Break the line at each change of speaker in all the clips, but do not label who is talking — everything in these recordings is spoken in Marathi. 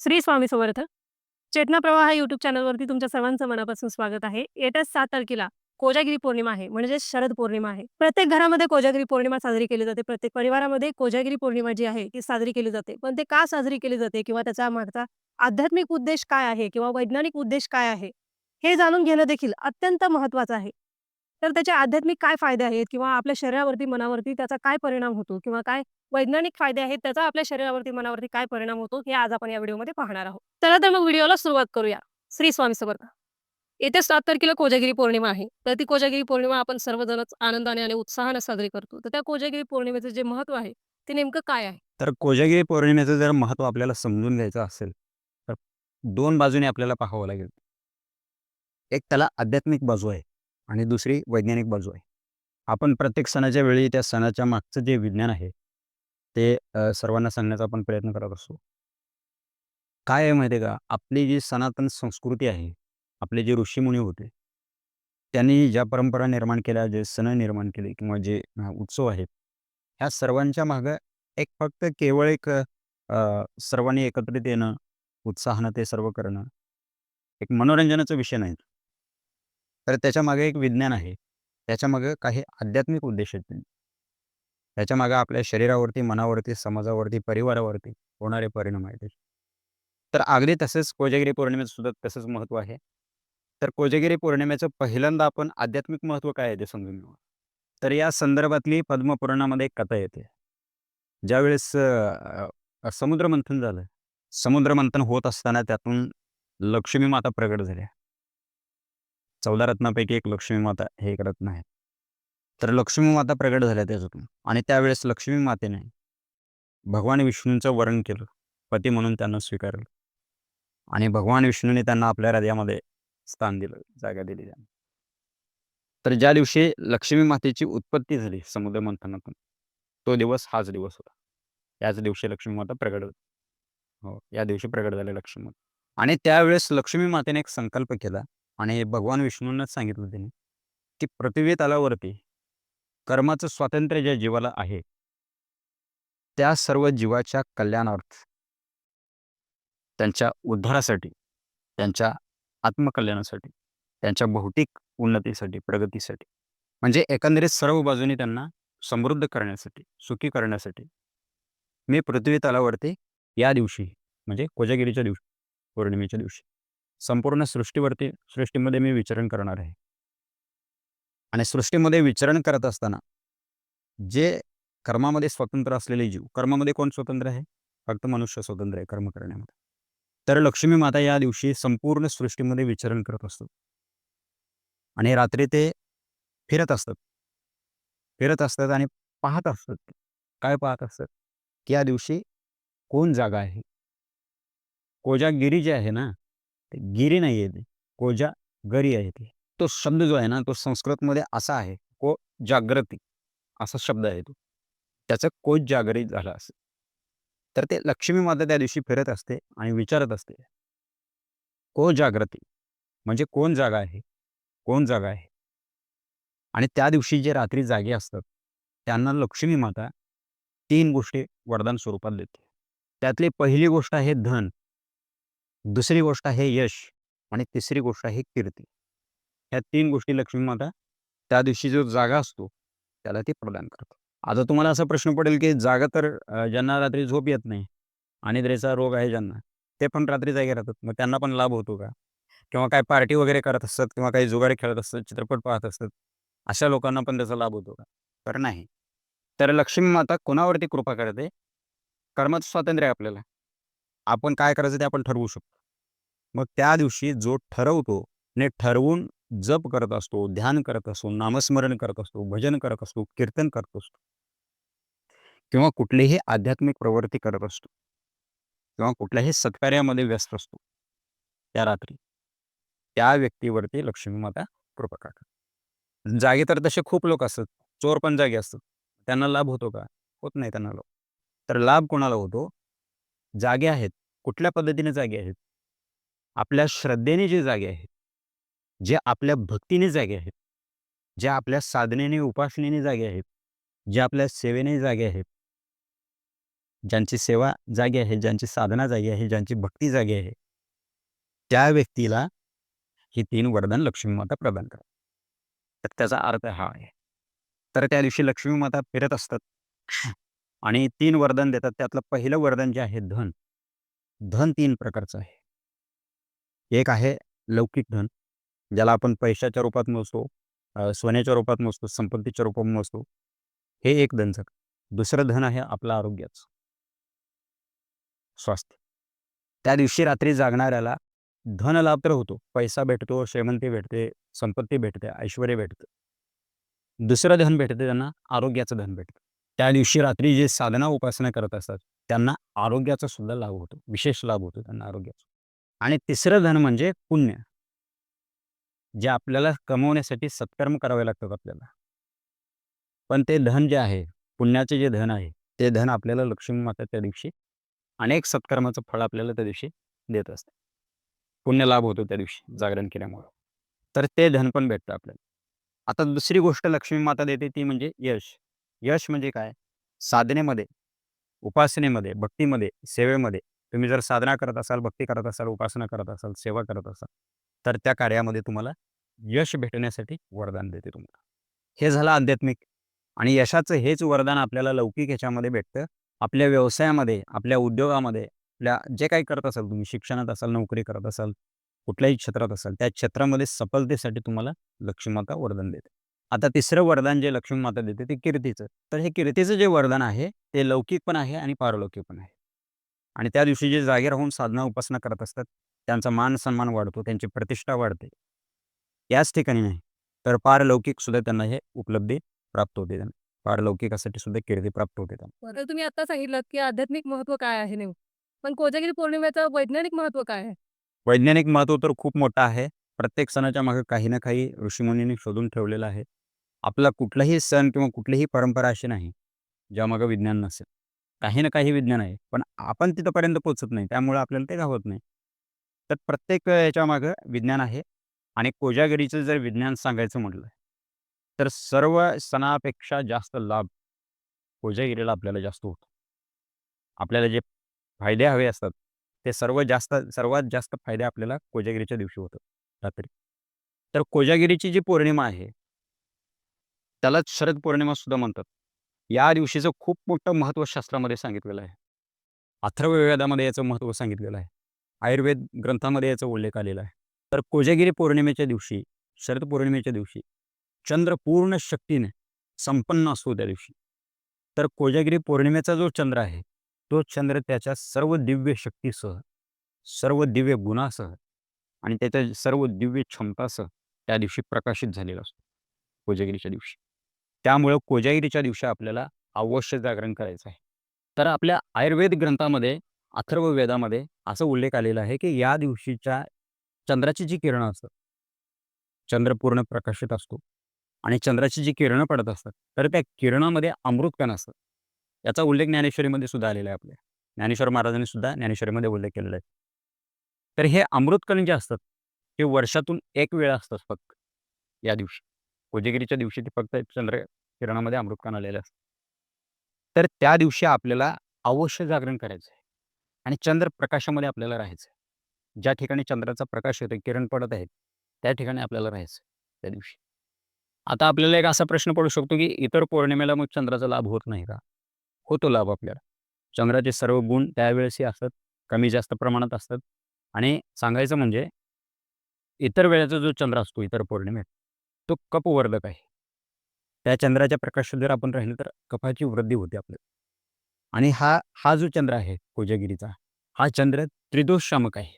श्री स्वामी समर्थ. चेतना प्रवाह यूट्यूब चॅनलवरती तुमच्या सर्वांचं मनापासून स्वागत आहे. येत्या सात तारखेला कोजागिरी पौर्णिमा आहे, म्हणजेच शरद पौर्णिमा आहे. प्रत्येक घरामध्ये कोजागिरी पौर्णिमा साजरी केली जाते. प्रत्येक परिवारामध्ये कोजागिरी पौर्णिमा जी आहे, ती साजरी केली जाते. पण ते का साजरी केली जाते किंवा त्याचा मागचा आध्यात्मिक उद्देश काय आहे किंवा वैज्ञानिक उद्देश काय आहे, हे जाणून घेणं देखील अत्यंत महत्वाचं आहे. तर त्याचे आध्यात्मिक काय फायदे आहेत किंवा आपल्या शरीरावरती, मनावरती त्याचा काय परिणाम होतो किंवा काय वैज्ञानिक फायदे आहेत, त्याचा आपल्या शरीरावरती, मनावरती काय परिणाम होतो, हे आज आपण या व्हिडिओमध्ये पाहणार आहोत. चला तर मग व्हिडिओला सुरुवात करूया. श्री स्वामी समर्थ. येत्या सात तारखेला कोजागिरी पौर्णिमा आहे. तर ती कोजागिरी पौर्णिमा आपण सर्वजणच आनंदाने आणि उत्साहाने साजरी करतो. तर त्या कोजागिरी पौर्णिमेचं जे महत्त्व आहे, ते नेमकं काय आहे?
तर कोजागिरी पौर्णिमेचं जर महत्त्व आपल्याला समजून घ्यायचं असेल, तर दोन बाजूने आपल्याला पाहावं लागेल. एक त्याला आध्यात्मिक बाजू आहे आणि दुसरी वैज्ञानिक बाजू आहे. आपण प्रत्येक सणाच्या वेळी त्या सणाच्या मागचं जे विज्ञान आहे, ते सर्वांना सांगण्याचा आपण प्रयत्न करत असतो. काय आहे माहिती आहे का? आपली जी सनातन संस्कृती आहे, आपले जे ऋषीमुनी होते, त्यांनी ज्या परंपरा निर्माण केल्या, जे सण निर्माण केले किंवा जे उत्सव आहेत, ह्या सर्वांच्या मागं एक फक्त केवळ एक सर्वांनी एकत्रित येणं, उत्साहानं ते सर्व करणं, एक मनोरंजनाचा विषय नाही. तर त्याच्यामागे एक विज्ञान आहे. त्याच्यामागे काही आध्यात्मिक उद्देश आहेत. त्याच्यामागे आपल्या शरीरावरती, मनावरती, समाजावरती, परिवारावरती होणारे परिणाम आहेत तर अगदी तसेच कोजागिरी पौर्णिमेचं सुद्धा तसंच महत्त्व आहे. तर कोजागिरी पौर्णिमेचं पहिल्यांदा आपण आध्यात्मिक महत्त्व काय आहे ते समजून घेऊ. तर या संदर्भातली पद्मपुराणामध्ये एक कथा येते. ज्यावेळेस समुद्रमंथन झालं. समुद्रमंथन होत असताना त्यातून लक्ष्मी माता प्रगट झाल्या. 14 रत्नापैकी एक लक्ष्मी माता हे एक रत्न आहे. तर लक्ष्मी माता प्रगट झाल्या त्याच्यातून आणि त्यावेळेस लक्ष्मी मातेने भगवान विष्णूंचं वरण केलं. पती म्हणून त्यांना स्वीकारलं. आणि भगवान विष्णूने त्यांना आपल्या हृदयामध्ये स्थान दिलं, जागा दिली त्यांना. तर ज्या दिवशी लक्ष्मी मातेची उत्पत्ती झाली समुद्र मंथनातून, तो दिवस हाच दिवस होता. याच दिवशी लक्ष्मी माता प्रगट हो, या दिवशी प्रगट झाले लक्ष्मी माता. आणि त्यावेळेस लक्ष्मी मातेने एक संकल्प केला आणि भगवान विष्णूंनाच सांगितलं त्यांनी, की पृथ्वीत आल्यावरती कर्माचं स्वातंत्र्य ज्या जीवाला आहे, त्या सर्व जीवाच्या कल्याणार्थ त्यांच्या उद्धारासाठी, त्यांच्या आत्मकल्याणासाठी, त्यांच्या भौतिक उन्नतीसाठी, प्रगतीसाठी, म्हणजे एकंदरीत सर्व बाजूनी त्यांना समृद्ध करण्यासाठी, सुखी करण्यासाठी, मी पृथ्वी तलावरती या दिवशी म्हणजे कोजागिरीच्या दिवशी, पौर्णिमेच्या दिवशी संपूर्ण सृष्टीवरती सृष्टीमध्ये मी विचरण करणार आहे. आणि सृष्टीमध्ये विचरण करत असताना जे कर्मामध्ये स्वतंत्र असलेले जीव, कर्मामध्ये कोण स्वतंत्र आहे? फक्त मनुष्य स्वतंत्र आहे कर्म करण्यामध्ये. तर लक्ष्मी माता या दिवशी संपूर्ण सृष्टीमध्ये विचरण करत असतो आणि रात्री ते फिरत असतात. फिरत असतात आणि पाहत असतात. काय पाहत असतात? की या दिवशी कोण जागा आहे? कोजागिरी जे आहे ना, गिरी नाही येते कोजा गरी आहे ती तो शब्द जो आहे ना, तो संस्कृतमध्ये असा आहे, को जागृती असा शब्द आहे तो. त्याचं कोच जागृत झालं असं. तर ते लक्ष्मी माता त्या दिवशी फिरत असते आणि विचारत असते. को जागृती म्हणजे कोण जागा आहे? कोण जागा आहे? आणि त्या दिवशी जे रात्री जागे असतात, त्यांना लक्ष्मी माता तीन गोष्टी वरदान स्वरूपात देते. त्यातली पहिली गोष्ट आहे धन. दुसरी गोष्ट आहे यश आणि तिसरी गोष्ट आहे कीर्ती. ह्या तीन गोष्टी लक्ष्मी माता त्या दिवशी जो जागा असतो, त्याला ती प्रदान करतो आता तुम्हाला असा प्रश्न पडेल, की जागा तर ज्यांना रात्री झोप येत नाही, अनिद्रेचा रोग आहे ज्यांना, ते पण रात्री जागे राहतात. मग त्यांना पण लाभ होतो का? किंवा काय पार्टी वगैरे करत असतात किंवा काही जुगारे खेळत असतात, चित्रपट पाहत असतात. अशा लोकांना पण त्याचा लाभ होतो का? तर नाही. तर लक्ष्मी माता कोणावरती कृपा करते? कर्माचं स्वातंत्र्य आहे आपल्याला. आपण काय करायचं ते आपण ठरवू शकतो. मग त्या दिवशी जो ठरवतो आणि ठरवून जप करत असतो, ध्यान करत असतो, नामस्मरण करत असतो, भजन करत असतो, कीर्तन करत असतो. किंवा कुठलीही आध्यात्मिक प्रवृत्ती करत असतो. किंवा कुठल्याही सत्कार्यामध्ये व्यस्त असतो. त्या रात्री. त्या व्यक्तीवरती लक्ष्मी माता कृपा करतात. जागे तर तसे खूप लोक असतात. चोर पण जागे असतात. त्यांना लाभ होतो का? होत नाही त्यांना लाभ. तर लाभ कोणाला होतो? जागे आहेत. कुठल्या पद्धतीने जागे आहेत? आपल्या श्रद्धेने जे जागे आहेत. जे आपल्या भक्तीने जागे आहेत. जे आपल्या साधनेने, उपासनेने जागे आहेत. जे आपल्या सेवेने जागे आहेत. ज्यांची सेवा जागी आहे ज्यांची साधना जागी आहे ज्यांची भक्ती जागी आहे त्या व्यक्तीला ही तीन वरदान लक्ष्मी माता प्रदान करतात तर त्याचा अर्थ हा आहे तर त्या दिवशी लक्ष्मी माता फिरत असतात आणि तीन वरदान देतात त्यातलं पहिलं वरदान जे आहे धन धन तीन प्रकारचं आहे एक आहे लौकिक धन ज्याला आपण पैशाच्या रूपात मोजतो सोन्याच्या रूपात मोजतो संपत्तीच्या रूपात मोजतो. हे एक धनचं दुसरं धन आहे आपलं आरोग्याचं. स्वास्थ्य. त्या दिवशी रात्री जागणाऱ्याला धन लाभ तर होतो. पैसा भेटतो श्रीमंती भेटते संपत्ती भेटते ऐश्वर भेटतं. दुसरं धन भेटते त्यांना आरोग्याचं धन भेटतं. त्या दिवशी रात्री जे साधना उपासना करत असतात त्यांना आरोग्याचा सुद्धा लाभ होतो. विशेष लाभ होतो त्यांना आरोग्याचा. आणि तिसरं धन म्हणजे पुण्य. जे आपल्याला कमवण्यासाठी सत्कर्म करावे लागतात आपल्याला. पण ते धन जे आहे पुण्याचे जे धन आहे ते धन आपल्याला लक्ष्मी माता त्या दिवशी अनेक सत्कर्माचं फळ आपल्याला त्या दिवशी देत असते. पुण्य लाभ होतो त्या दिवशी जागरण केल्यामुळं. तर ते धन पण भेटतं आपल्याला. आता दुसरी गोष्ट लक्ष्मी माता देते ती म्हणजे यश. यश म्हणजे काय? साधनेमध्ये उपासनेमध्ये भक्तीमध्ये सेवेमध्ये तुम्ही जर साधना करत असाल भक्ती करत असाल उपासना करत असाल सेवा करत असाल तर त्या कार्यामध्ये तुम्हाला यश भेटण्यासाठी वरदान देते तुम्हाला. हे झालं आध्यात्मिक आणि यशाचं हेच वरदान आपल्याला लौकिक ह्याच्यामध्ये भेटतं. आपल्या व्यवसायामध्ये आपल्या उद्योगामध्ये आपल्या जे काही करत असाल तुम्ही शिक्षणात असाल नोकरी करत असाल कुठल्याही क्षेत्रात असाल त्या क्षेत्रामध्ये सफलतेसाठी तुम्हाला लक्ष्मीमाता वरदान देते. आता तिसरं वरदान जे लक्ष्मी माता देते ते कीर्तीचं. तर हे कीर्तीचं जे वरदान आहे ते लौकिक पण आहे आणि पारलौकिक पण आहे. आणि त्या दिवशी जे जागे राहून साधना उपासना करत असतात त्यांचा मान सन्मान वाढतो त्यांची प्रतिष्ठा वाढते. याच ठिकाणी नाही तर पारलौकिक सुद्धा त्यांना हे उपलब्धी प्राप्त होते. त्यांना पारलौकिकासाठी सुद्धा कीर्ती प्राप्त होते त्यांना.
तुम्ही आता सांगितलं की आध्यात्मिक महत्त्व काय आहे पण कोजागिरी पौर्णिमेचं वैज्ञानिक महत्त्व काय आहे?
वैज्ञानिक महत्त्व तर खूप मोठं आहे. प्रत्येक सणाच्या मागे काही ना काही ऋषीमुनींनी शोधून ठेवलेलं आहे. आपला कुठलाही सण किंवा कुठलीही परंपरा अशी नाही ज्यामागं विज्ञान नसेल. काही ना काही विज्ञान आहे. पण आपण तिथंपर्यंत पोचत नाही. त्यामुळे आपल्याला ते घावत नाही. तर प्रत्येक याच्या मागं विज्ञान आहे. आणि कोजागिरीचं जर विज्ञान सांगायचं म्हटलं तर सर्व सणापेक्षा जास्त लाभ कोजागिरीला आपल्याला जास्त होतो. आपल्याला जे फायदे हवे असतात ते सर्व जास्त सर्वात जास्त फायदे आपल्याला कोजागिरीच्या दिवशी होतात. रात्री. तर कोजागिरीची जी पौर्णिमा आहे त्यालाच शरद पौर्णिमा सुद्धा म्हणतात. या दिवशीचं खूप मोठं महत्त्व शास्त्रामध्ये सांगितलेलं आहे. अथर्ववेदामध्ये याचं महत्त्व सांगितलेलं आहे. आयुर्वेद ग्रंथामध्ये याचा उल्लेख आलेला आहे. तर कोजागिरी पौर्णिमेच्या दिवशी शरद पौर्णिमेच्या दिवशी चंद्र पूर्ण शक्तीने संपन्न असतो त्या दिवशी. तर कोजागिरी पौर्णिमेचा जो चंद्र आहे तो चंद्र त्याच्या सर्व दिव्य शक्तीसह सर्व दिव्य गुणासह आणि त्याच्या सर्व दिव्य क्षमतासह त्या दिवशी प्रकाशित झालेला असतो. कोजागिरीच्या दिवशी. त्यामुळं कोजागिरीच्या दिवशी आपल्याला अवश्य जागरण करायचं आहे. तर आपल्या आयुर्वेद ग्रंथामध्ये अथर्व वेदामध्ये असं उल्लेख आलेला आहे की या दिवशीच्या चंद्राची जी किरणं असतात चंद्र पूर्ण प्रकाशित असतो आणि चंद्राची जी किरणं पडत असतात तर त्या किरणामध्ये अमृतकण असतं. याचा उल्लेख ज्ञानेश्वरीमध्ये सुद्धा आलेला आहे आपल्या. ज्ञानेश्वर महाराजांनी सुद्धा ज्ञानेश्वरीमध्ये उल्लेख केलेला आहे. तर हे अमृतकण जे असतात ते वर्षातून एक वेळा असतात फक्त या दिवशी. कोजागिरीच्या दिवशी ते फक्त चंद्र किरणामध्ये अमृतकान आलेलं असतं. तर त्या दिवशी आपल्याला अवश्य जागरण करायचं आहे आणि चंद्र प्रकाशामध्ये आपल्याला राहायचं आहे ज्या ठिकाणी चंद्राचा प्रकाश येतो किरण पडत आहेत त्या ठिकाणी आपल्याला राहायचं त्या दिवशी. आता आपल्याला एक असा प्रश्न पडू शकतो की इतर पौर्णिमेला मग चंद्राचा लाभ होत नाही का? होतो लाभ आपल्याला. चंद्राचे सर्व गुण त्यावेळेसही असतात कमी जास्त प्रमाणात असतात. आणि सांगायचं म्हणजे इतर वेळेचा जो चंद्र असतो इतर पौर्णिमेत तो कपवर्धक आहे त्या चंद्राच्या प्रकाशात जर आपण राहिलो तर कपाची वृद्धी होते आपल्याला आणि हा हा जो चंद्र आहे कोजागिरीचा हा चंद्र त्रिदोषशामक आहे.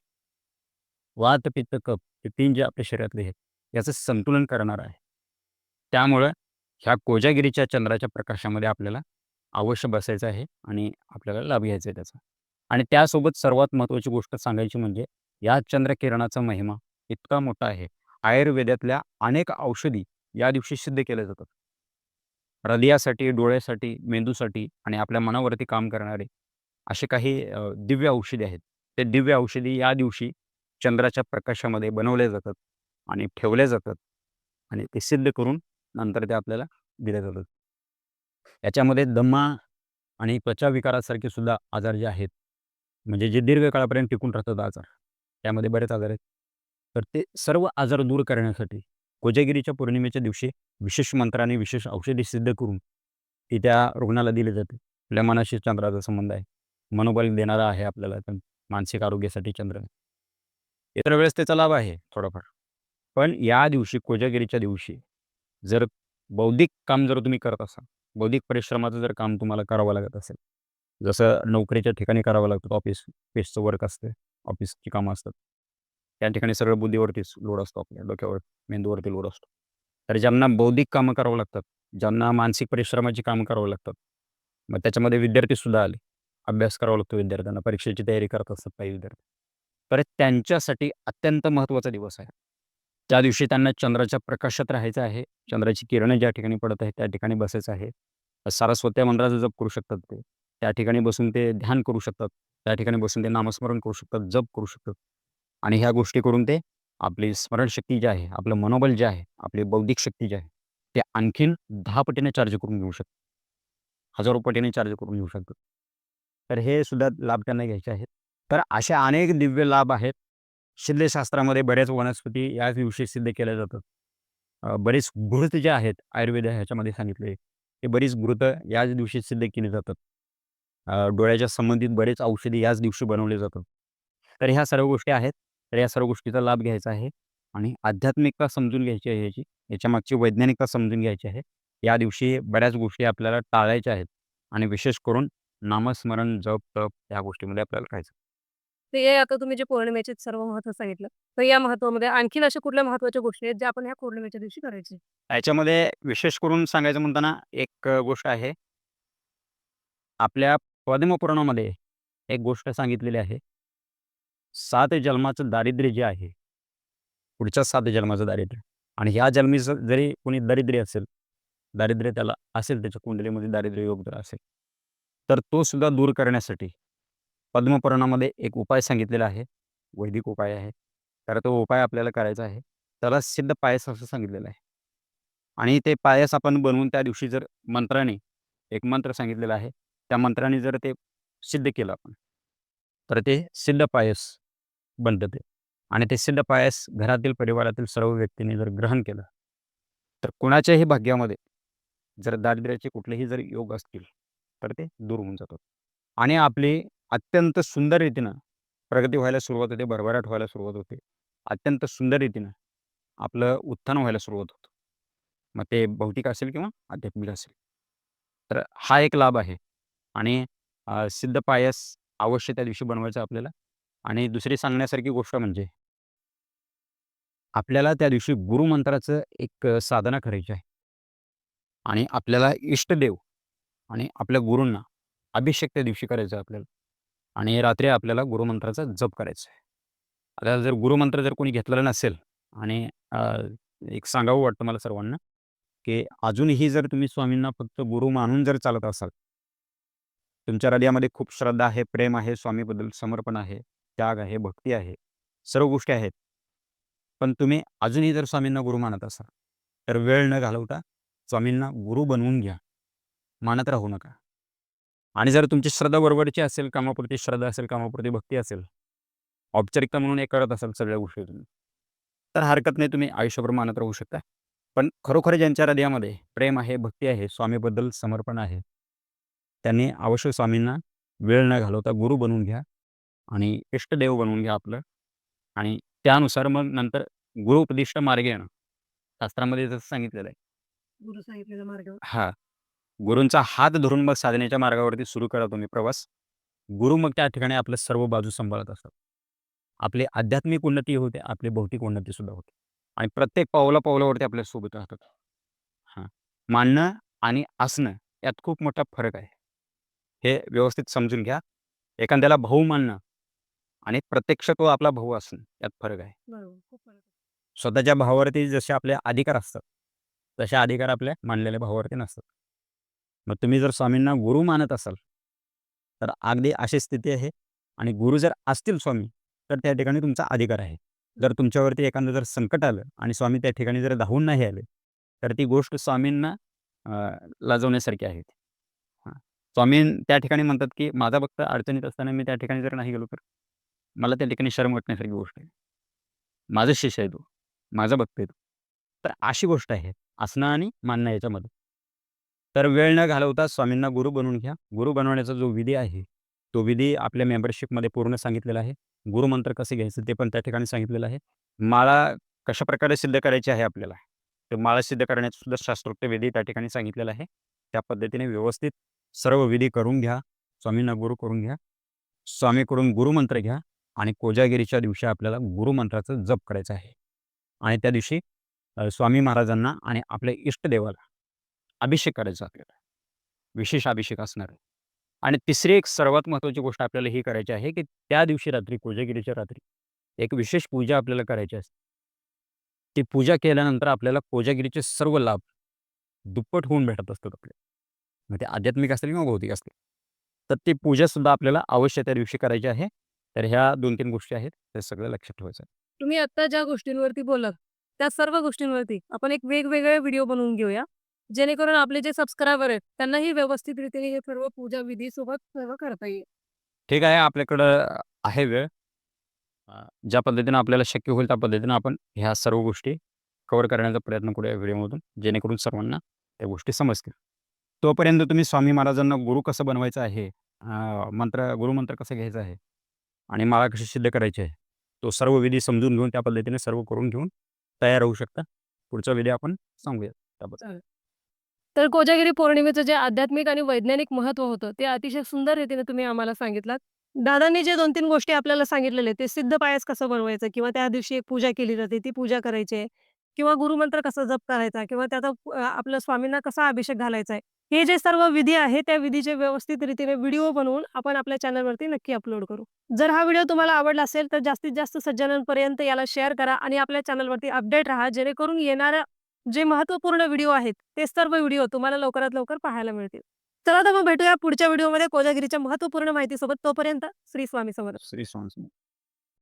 वात पित्त कप हे तीन जे आपल्या शरीरातले आहेत याचं संतुलन करणार आहे. त्यामुळं ह्या कोजागिरीच्या चंद्राच्या प्रकाशामध्ये आपल्याला अवश्य बसायचं आहे आणि आपल्याला लाभ घ्यायचा आहे त्याचा. आणि त्यासोबत सर्वात महत्त्वाची गोष्ट सांगायची म्हणजे या चंद्रकिरणाचा महिमा इतका मोठा आहे आयुर्वेदातल्या अनेक औषधी या दिवशी सिद्ध केल्या जातात. हृदयासाठी डोळ्यासाठी मेंदूसाठी आणि आपल्या मनावरती काम करणारे असे काही दिव्य औषधी आहेत. ते दिव्य औषधी या दिवशी चंद्राच्या प्रकाशामध्ये बनवल्या जातात आणि ठेवल्या जातात आणि ते सिद्ध करून नंतर ते आपल्याला दिल्या जातात. याच्यामध्ये दमा आणि त्वचा विकारासारखे सुद्धा आजार जे आहेत म्हणजे जे दीर्घकाळापर्यंत टिकून राहतात आजार त्यामध्ये बरेच आजार आहेत. तर ते सर्व आजार दूर करण्यासाठी कोजागिरीच्या पौर्णिमेच्या दिवशी विशेष मंत्राने विशेष औषधी सिद्ध करून ती त्या रुग्णाला दिली जाते. आपल्या मनाशी चंद्राचा संबंध आहे. मनोबल देणारा आहे आपल्याला मानसिक आरोग्यासाठी चंद्र. इतर वेळेस त्याचा लाभ आहे थोडाफार. पण या दिवशी कोजागिरीच्या दिवशी जर बौद्धिक काम जर तुम्ही करत असाल बौद्धिक परिश्रमाचं जर काम तुम्हाला करावं लागत असेल जसं नोकरीच्या ठिकाणी करावं लागतं ऑफिस ऑफिसचं वर्क असते ऑफिसची कामं असतात. त्या ठिकाणी सरळ बुद्धीवरतीच लोड असतो आपल्या डोक्यावर मेंदूवरती लोड असतो. तर ज्यांना बौद्धिक कामं करावं लागतात ज्यांना मानसिक परिश्रमाची कामं करावं लागतात मग त्याच्यामध्ये विद्यार्थीसुद्धा आले. अभ्यास करावा लागतो विद्यार्थ्यांना परीक्षेची तयारी करत असतात काही विद्यार्थी. तर त्यांच्यासाठी अत्यंत महत्त्वाचा दिवस आहे. त्या दिवशी त्यांना चंद्राच्या प्रकाशात राहायचं आहे चंद्राची किरणं ज्या ठिकाणी पडत आहेत त्या ठिकाणी बसायचं आहे. सारस्वत्या मंत्राचा जप करू शकतात ते. त्या ठिकाणी बसून ते ध्यान करू शकतात. त्या ठिकाणी बसून ते नामस्मरण करू शकतात जप करू शकतात. आणि ह्या गोष्टी करून ते आपली स्मरणशक्ती जी आहे आपलं मनोबल जे आहे आपली बौद्धिक शक्ती जी आहे ते आणखीन दहा पटीने चार्ज करून घेऊ शकतात हजारो पटीने चार्ज करून घेऊ शकतात तर हे सुद्धा लाभ त्यांना घ्यायचे आहेत. तर असे अनेक दिव्य लाभ आहेत. शिल्लेशास्त्रामध्ये बऱ्याच वनस्पती याच दिवशी सिद्ध केल्या जातात. बरेच घृत जे आहेत आयुर्वेद ह्याच्यामध्ये सांगितले ते बरीच घृत याच दिवशी सिद्ध केली जातात. डोळ्याच्या संबंधित बरेच औषधी याच दिवशी बनवले जातात. तर ह्या सर्व गोष्टी आहेत. तर या सर्व गोष्टीचा लाभ घ्यायचा आहे आणि आध्यात्मिकता समजून घ्यायची आहे याची. याच्या मागची वैज्ञानिकता समजून घ्यायची आहे. या दिवशी बऱ्याच गोष्टी आपल्याला टाळायच्या आहेत आणि विशेष करून नामस्मरण जप तप या गोष्टीमध्ये आपल्याला
तर हे आता तुम्ही जे पौर्णिमेचे सर्व महत्त्व सांगितलं तर या महत्वामध्ये आणखीन अशा कुठल्या महत्त्वाच्या गोष्टी आहेत ज्या आपण ह्या पौर्णिमेच्या दिवशी करायची?
याच्यामध्ये विशेष करून सांगायचं म्हणताना एक गोष्ट आहे. आपल्या पद्मपुराणामध्ये एक गोष्ट सांगितलेली आहे. सात जन्माचं दारिद्र्य जे आहे पुढच्या सात जन्माचं दारिद्र्य. आणि ह्या जन्मीचं जरी कोणी दारिद्र्य असेल दारिद्र्य त्याला असेल त्याच्या कुंडलीमध्ये दारिद्र्य योग जर असेल तर तो सुद्धा दूर करण्यासाठी पद्मपुराणामध्ये एक उपाय सांगितलेला आहे वैदिक उपाय आहे. तर तो उपाय आपल्याला करायचा आहे. त्याला सिद्ध पायस असं सांगितलेलं आहे. आणि ते पायस आपण बनवून त्या दिवशी जर मंत्राने एक मंत्र सांगितलेला आहे त्या मंत्राने जर ते सिद्ध केलं आपण तर ते सिद्ध पायस बनतं ते. आणि ते सिद्ध पायस घरातील परिवारातील सर्व व्यक्तींनी जर ग्रहण केलं तर कुणाच्याही भाग्यामध्ये जर दारिद्र्याचे कुठलेही जर योग असतील तर ते दूर होऊन जातात. आणि आपली अत्यंत सुंदर रीतीनं प्रगती व्हायला सुरुवात होते भरभराट व्हायला सुरुवात होते. अत्यंत सुंदर रीतीनं आपलं उत्थान व्हायला सुरुवात होतं. मग ते भौतिक असेल किंवा आध्यात्मिक असेल. तर हा एक लाभ आहे. आणि सिद्ध पायस अवश्य त्या दिवशी बनवायचं आपल्याला. आणि दुसरी सांगण्यासारखी गोष्ट म्हणजे आपल्याला त्या दिवशी गुरुमंत्राचं एक साधना करायची आहे. आणि आपल्याला इष्टदेव आणि आपल्या गुरूंना अभिषेक त्या दिवशी करायचा आहे आपल्याला. आणि रात्री आपल्याला गुरुमंत्राचा जप करायचा आहे. आता जर गुरुमंत्र जर कोणी घेतलेला नसेल आणि एक सांगावं वाटतं मला सर्वांना की अजूनही जर तुम्ही स्वामींना फक्त गुरु मानून जर चालत असाल तुमच्या हृदयामध्ये खूप श्रद्धा आहे प्रेम आहे स्वामीबद्दल समर्पण आहे त्याग आहे भक्ती आहे सर्व गोष्टी आहेत. पण तुम्ही अजूनही जर स्वामींना गुरु मानत असाल तर वेळ न घालवता स्वामींना गुरु बनवून घ्या. मानत राहू नका. आणि जर तुमची श्रद्धा बरोबरची असेल कामापुरती श्रद्धा असेल कामापुरती भक्ती असेल औपचारिकता म्हणून हे करत असाल सगळ्या गोष्टी तुम्ही तर हरकत नाही तुम्ही आयुष्यभर मानत राहू शकता. पण खरोखर ज्यांच्या हृदयामध्ये प्रेम आहे भक्ती आहे स्वामीबद्दल समर्पण आहे त्यांनी अवश्य स्वामींना वेळ न घालवता गुरु बनवून घ्या आणि इष्टदेव बनवून घ्या आपलं. आणि त्यानुसार मग नंतर गुरु उपदिष्ट मार्गेनं शास्त्रामध्ये जसं सांगितलेलं आहे.
गुरु सांगितलेला मार्ग.
हा. गुरूंचा हात धरून मग साधनेच्या मार्गावरती सुरू करा तुम्ही प्रवास. गुरु मग त्या ठिकाणी आपलं सर्व बाजू सांभाळत असतात. आपली आध्यात्मिक उन्नती होते आपली भौतिक उन्नती सुद्धा होते. आणि प्रत्येक पावला पावलावरती आपल्यासोबत राहतात. हां. मानणं आणि असणं यात खूप मोठा फरक आहे. हे व्यवस्थित समजून घ्या. एखाद्याला भाऊ मानणं आणि प्रत्यक्ष तो आपला भाऊ असणं यात फरक आहे.
बरोबर खूप फरक आहे.
स्वतःच्या भावावरती जसे आपले अधिकार असतात तसे अधिकार आपल्या मानलेल्या भावावरती नसतात. मग तुम्ही जर स्वामींना गुरु मानत असाल तर अगदी अशी स्थिती आहे आणि गुरु जर असतील स्वामी तर त्या ठिकाणी तुमचा अधिकार आहे. जर तुमच्यावरती एखादं जर संकट आलं आणि स्वामी त्या ठिकाणी जर धावून नाही आले तर ती गोष्ट स्वामींना अं, लाजवण्यासारखी आहे. स्वामी त्या ठिकाणी म्हणतात, की माझा भक्त अडचणीत असताना मी त्या ठिकाणी जर नाही गेलो तर मला त्या ठिकाणी शरम वाटण्यासारखी गोष्ट आहे. माझं शिष्य आहे तो. माझा भक्त आहे तो. तर अशी गोष्ट आहे. असणं आणि मानणं याच्यामध्ये. तर वेळ न घालवता स्वामींना गुरु बनवून घ्या. गुरु बनवण्याचा जो विधी आहे, तो विधी आपल्या मेंबरशिपमध्ये पूर्ण सांगितलेला आहे. गुरुमंत्र कसे घ्यायचं ते पण त्या ठिकाणी सांगितलेलं आहे. माळा कशाप्रकारे सिद्ध करायची आहे आपल्याला, तर माळा सिद्ध करण्याचा सुद्धा शास्त्रोक्त विधी त्या ठिकाणी सांगितलेला आहे. त्या पद्धतीने व्यवस्थित सर्व विधी करून घ्या. स्वामींना गुरु करून घ्या. स्वामीकडून गुरुमंत्र घ्या आणि कोजागिरीच्या दिवशी आपल्याला गुरुमंत्राचा जप करायचा आहे. आणि त्या दिवशी स्वामी महाराजांना आणि आपल्या इष्टदेवाला अभिषेक करायचा आपल्याला. विशेष अभिषेक असणार आणि तिसरी एक सर्वात महत्त्वाची गोष्ट आपल्याला ही करायची आहे, की त्या दिवशी रात्री कोजागिरीच्या रात्री एक विशेष पूजा आपल्याला करायची असते. ती पूजा केल्यानंतर आपल्याला कोजागिरीचे सर्व लाभ दुप्पट होऊन भेटत असतात आपल्याला. मग ते आध्यात्मिक असतील किंवा भौतिक असतील. तर ती पूजासुद्धा आपल्याला अवश्य त्या दिवशी करायची आहे. तर ह्या 2-3 गोष्टी आहेत. ते सगळं लक्षात ठेवायचं.
तुम्ही आत्ता ज्या गोष्टींवरती बोललात, त्या सर्व गोष्टींवरती आपण एक वेगवेगळे व्हिडिओ बनवून घेऊया. जेणेकरून आपले जे सबस्क्रायबर आहेत, त्यांनाही व्यवस्थित रीतीने हे सर्व पूजा विधीसोबत सर्व करता येईल.
ठीक आहे. आपल्याकडं आहे वेळ. ज्या पद्धतीनं आपल्याला शक्य होईल त्या पद्धतीनं आपण ह्या सर्व गोष्टी कव्हर करण्याचा प्रयत्न करूया व्हिडिओमधून. जेणेकरून सर्वांना त्या गोष्टी समजतील. तोपर्यंत तुम्ही स्वामी महाराजांना गुरु कसं बनवायचं आहे, मंत्र गुरुमंत्र कसं घ्यायचं आहे आणि मला कशी सिद्ध करायची आहे, तो सर्व विधी समजून घेऊन त्या पद्धतीने सर्व करून घेऊन तयार होऊ शकता. पुढचा विधी आपण सांगूया त्याबद्दल.
चालेल. तर कोजागिरी पौर्णिमेचं जे आध्यात्मिक आणि वैज्ञानिक महत्त्व होतं, ते अतिशय सुंदर रीतीने तुम्ही आम्हाला सांगितलात. दादांनी जे 2-3 गोष्टी आपल्याला सांगितलेले ते सिद्ध पायस कसं बनवायचं किंवा त्या दिवशी एक पूजा केली जाते, ती पूजा करायची आहे किंवा गुरुमंत्र कसा जप करायचा किंवा त्याचा अ, आपल्या स्वामींना कसा अभिषेक घालायचा आहे. हे जे सर्व विधी आहे, त्या विधीचे व्यवस्थित रीतीने व्हिडिओ बनवून आपण आपल्या चॅनलवरती नक्की अपलोड करू. जर हा व्हिडिओ तुम्हाला आवडला असेल, तर जास्तीत जास्त सज्जनांपर्यंत याला शेअर करा आणि आपल्या चॅनलवरती अपडेट राहा. जेणेकरून येणाऱ्या जे महत्त्वपूर्ण व्हिडिओ आहेत, ते सर्व व्हिडिओ तुम्हाला लवकरात लवकर पाहायला मिळतील. चला तर मग भेटूया पुढच्या व्हिडिओमध्ये कोजागिरीच्या महत्त्वपूर्ण माहितीसोबत. तोपर्यंत श्री स्वामी समर्थ.
श्री स्वामी